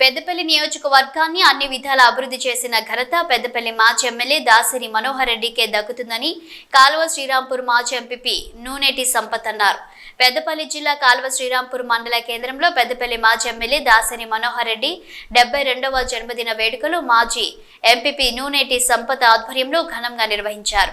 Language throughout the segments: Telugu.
పెద్దపల్లి నియోజకవర్గాన్ని అన్ని విధాల అభివృద్ధి చేసిన ఘనత పెద్దపల్లి మాజీ ఎమ్మెల్యే దాసరి మనోహర్ రెడ్డికే దక్కుతుందని కాలువ శ్రీరాంపూర్ మాజీ ఎంపీపీ నూనెటి సంపత్ అన్నారు. పెద్దపల్లి జిల్లా కాలువ శ్రీరాంపూర్ మండల కేంద్రంలో పెద్దపల్లి మాజీ ఎమ్మెల్యే దాసరి మనోహర్ రెడ్డి డెబ్బై రెండవ జన్మదిన వేడుకలు మాజీ ఎంపీపీ నూనేటి సంపత్ ఆధ్వర్యంలో ఘనంగా నిర్వహించారు.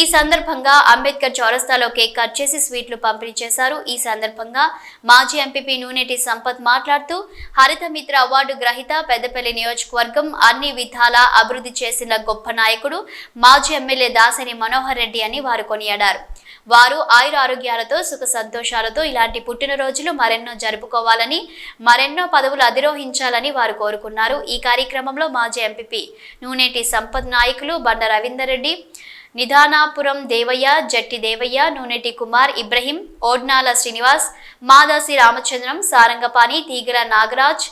ఈ సందర్భంగా అంబేద్కర్ చౌరస్తాలో కేక్ కట్ చేసి స్వీట్లు పంపిణీ చేశారు. ఈ సందర్భంగా మాజీ ఎంపీపీ నూనేటి సంపత్ మాట్లాడుతూ హరిత మిత్ర అవార్డు గ్రహీత పెద్దపల్లి నియోజకవర్గం అన్ని విధాలా అభివృద్ధి చేసిన గొప్ప నాయకుడు మాజీ ఎమ్మెల్యే దాసరి మనోహర్ రెడ్డి అని వారు కొనియాడారు. వారు ఆయుర ఆరోగ్యాలతో సుఖ సంతోషాలతో ఇలాంటి పుట్టినరోజులు మరెన్నో జరుపుకోవాలని మరెన్నో పదవులు అధిరోహించాలని వారు కోరుకున్నారు. ఈ కార్యక్రమంలో మాజీ ఎంపీపీ నూనేటి సంపత్ నాయకులు బండ రవీందర్ రెడ్డి నిధానాపురం దేవయ్య జట్టి దేవయ్య నూనెటి కుమార్ ఇబ్రహీం ఓడ్నాల శ్రీనివాస్ మాదాసి రామచంద్రం సారంగపాణి తీగల నాగరాజ్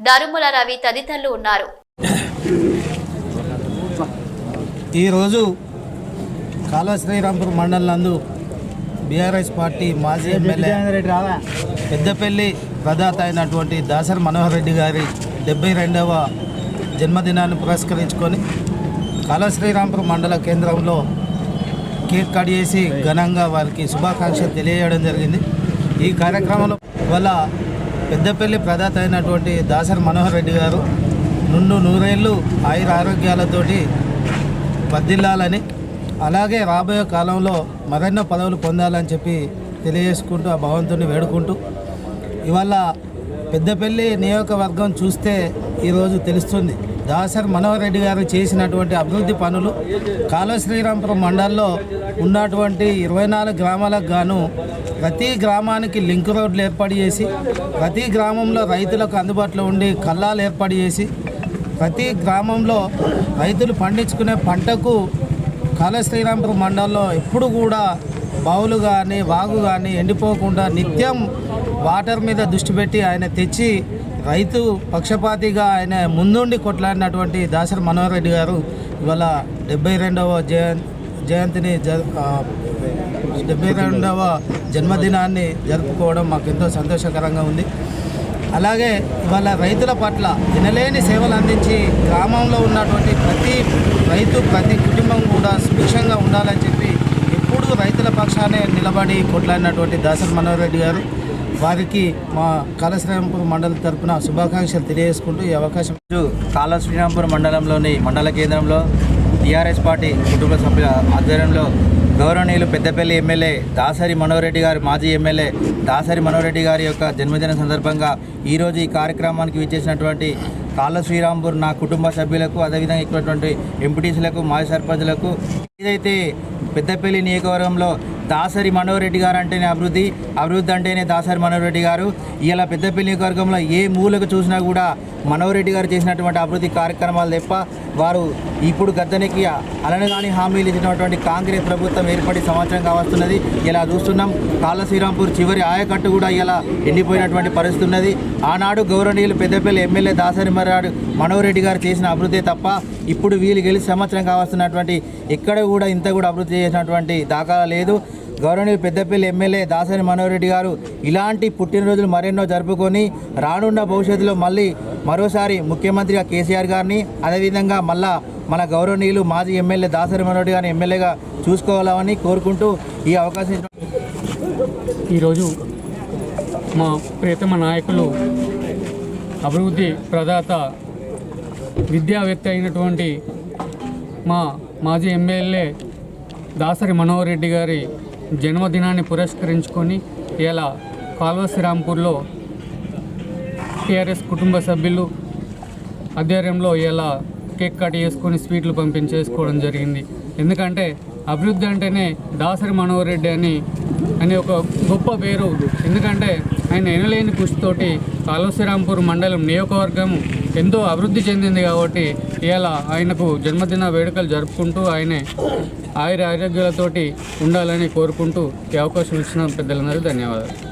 దరుముల రవి తదితరులు ఉన్నారు. ఈరోజు కాలువ శ్రీరాంపూర్ మండలం నందు బీఆర్ఎస్ పార్టీ మాజీ ఎమ్మెల్యే పెద్దపల్లి ప్రదాత అయినటువంటి దాసరి మనోహర్ రెడ్డి గారి డెబ్బై రెండవ జన్మదినాన్ని పురస్కరించుకొని కాలువ శ్రీరాంపూర్ మండల కేంద్రంలో కేక్ కట్ చేసి ఘనంగా వారికి శుభాకాంక్షలు తెలియజేయడం జరిగింది. ఈ కార్యక్రమంలో వల్ల పెద్దపల్లి ప్రదాత అయినటువంటి దాసరి మనోహర్ రెడ్డి గారు నుండు నూరేళ్ళు ఆయుర ఆరోగ్యాలతోటి వర్ధిల్లాలని అలాగే రాబోయే కాలంలో మరెన్నో పదవులు పొందాలని చెప్పి తెలియజేసుకుంటూ ఆ భగవంతుని వేడుకుంటూ ఇవాళ పెద్దపల్లి నియోజకవర్గం చూస్తే ఈరోజు తెలుస్తుంది. దాసరి మనోహర్ రెడ్డి గారు చేసినటువంటి అభివృద్ధి పనులు కాలువ శ్రీరాంపురం మండలంలో ఉన్నటువంటి ఇరవై నాలుగు గ్రామాలకు గాను ప్రతి గ్రామానికి లింక్ రోడ్లు ఏర్పాటు చేసి ప్రతి గ్రామంలో రైతులకు అందుబాటులో ఉండి కల్లాలు ఏర్పాటు చేసి ప్రతి గ్రామంలో రైతులు పండించుకునే పంటకు కాళశ్రీరాంపురం మండలంలో ఎప్పుడు కూడా బావులు కానీ వాగు కానీ ఎండిపోకుండా నిత్యం వాటర్ మీద దృష్టి పెట్టి ఆయన తెచ్చి రైతు పక్షపాతిగా ఆయన ముందుండి కొట్లాడినటువంటి దాసరి మనోహర్ రెడ్డి గారు ఇవాళ డెబ్బై రెండవ జయంతిని జ డెబ్బై రెండవ జన్మదినాన్ని జరుపుకోవడం మాకు ఎంతో సంతోషకరంగా ఉంది. అలాగే ఇవాళ రైతుల పట్ల వినలేని సేవలు అందించి గ్రామంలో ఉన్నటువంటి ప్రతి రైతు ప్రతి కుటుంబం కూడా సుభిక్షంగా ఉండాలని చెప్పి ఎప్పుడు రైతుల పక్షానే నిలబడి కొట్లాడినటువంటి దాసరి మనోహర్ రెడ్డి గారు. వారికి మా కాళశ్రీరాంపూర్ మండల తరఫున శుభాకాంక్షలు తెలియజేసుకుంటూ ఈ అవకాశం ఈరోజు కాల మండలంలోని మండల కేంద్రంలో టీఆర్ఎస్ పార్టీ కుటుంబ సభ్యుల ఆధ్వర్యంలో గౌరవనీయులు పెద్దపల్లి ఎమ్మెల్యే దాసరి మనోరెడ్డి గారి మాజీ ఎమ్మెల్యే దాసరి మనోరెడ్డి గారి యొక్క జన్మదిన సందర్భంగా ఈరోజు ఈ కార్యక్రమానికి విచ్చేసినటువంటి కాళ్ళ శ్రీరాంపూర్ నా కుటుంబ సభ్యులకు అదేవిధంగా ఇక్కడ ఎంపీటీసీలకు మాజీ సర్పంచ్లకు ఏదైతే పెద్దపల్లి నియోజకవర్గంలో దాసరి మనోరెడ్డి గారు అంటేనే అభివృద్ధి అభివృద్ధి అంటేనే దాసరి మనోరెడ్డి గారు. ఇలా పెద్దపల్లి నియోజకవర్గంలో ఏ మూలకు చూసినా కూడా మనోరెడ్డి గారు చేసినటువంటి అభివృద్ధి కార్యక్రమాలు తప్ప వారు ఇప్పుడు గద్దెనికి అలనగాని హామీలు ఇచ్చినటువంటి కాంగ్రెస్ ప్రభుత్వం ఏర్పడి సంవత్సరం కావస్తున్నది ఇలా చూస్తున్నాం. కాళ్ళ శ్రీరాంపూర్ చివరి ఆయకట్టు కూడా ఇలా ఎండిపోయినటువంటి పరిస్థితి ఉన్నది. ఆనాడు గౌరవనీయులు పెద్దపల్లి ఎమ్మెల్యే దాసరి మర్రాడు మనోరెడ్డి గారు చేసిన అభివృద్ధి తప్ప ఇప్పుడు వీళ్ళు గెలిచి సంవత్సరం కావస్తున్నటువంటి ఎక్కడ కూడా ఇంత కూడా అభివృద్ధి చేసినటువంటి దాఖలా లేదు. గౌరవనీయులు పెద్దపల్లి ఎమ్మెల్యే దాసరి మనోహర్ రెడ్డి గారు ఇలాంటి పుట్టినరోజులు మరెన్నో జరుపుకొని రానున్న భవిష్యత్తులో మళ్ళీ మరోసారి ముఖ్యమంత్రిగా కేసీఆర్ గారిని అదేవిధంగా మళ్ళా మన గౌరవనీయులు మాజీ ఎమ్మెల్యే దాసరి మనోహర్ రెడ్డి గారిని ఎమ్మెల్యేగా చూసుకోవాలని కోరుకుంటూ ఈ అవకాశం ఈరోజు మా ప్రియతమ నాయకులు అభివృద్ధి ప్రదాత విద్యావేత్త అయినటువంటి మా మాజీ ఎమ్మెల్యే దాసరి మనోహర్ రెడ్డి గారి జన్మదినాన్ని పురస్కరించుకొని ఇలా కాల్వ శ్రీరాంపూర్లో టీఆర్ఎస్ కుటుంబ సభ్యులు ఆధ్వర్యంలో ఇలా కేక్ కట్ చేసుకొని స్వీట్లు పంపించేసుకోవడం జరిగింది. ఎందుకంటే అభివృద్ధి అంటేనే దాసరి మనోహర్ రెడ్డి అని అనే ఒక గొప్ప పేరు. ఎందుకంటే ఆయన ఎనలేని కృషితోటి కాళశ్రీరాంపూర్ మండలం నియోజకవర్గం ఎంతో అభివృద్ధి చెందింది కాబట్టి ఇలా ఆయనకు జన్మదిన వేడుకలు జరుపుకుంటూ ఆయనే ఆయుర ఆరోగ్యాలతోటి ఉండాలని కోరుకుంటూ ఈ అవకాశం ఇచ్చిన పెద్దలందరూ ధన్యవాదాలు.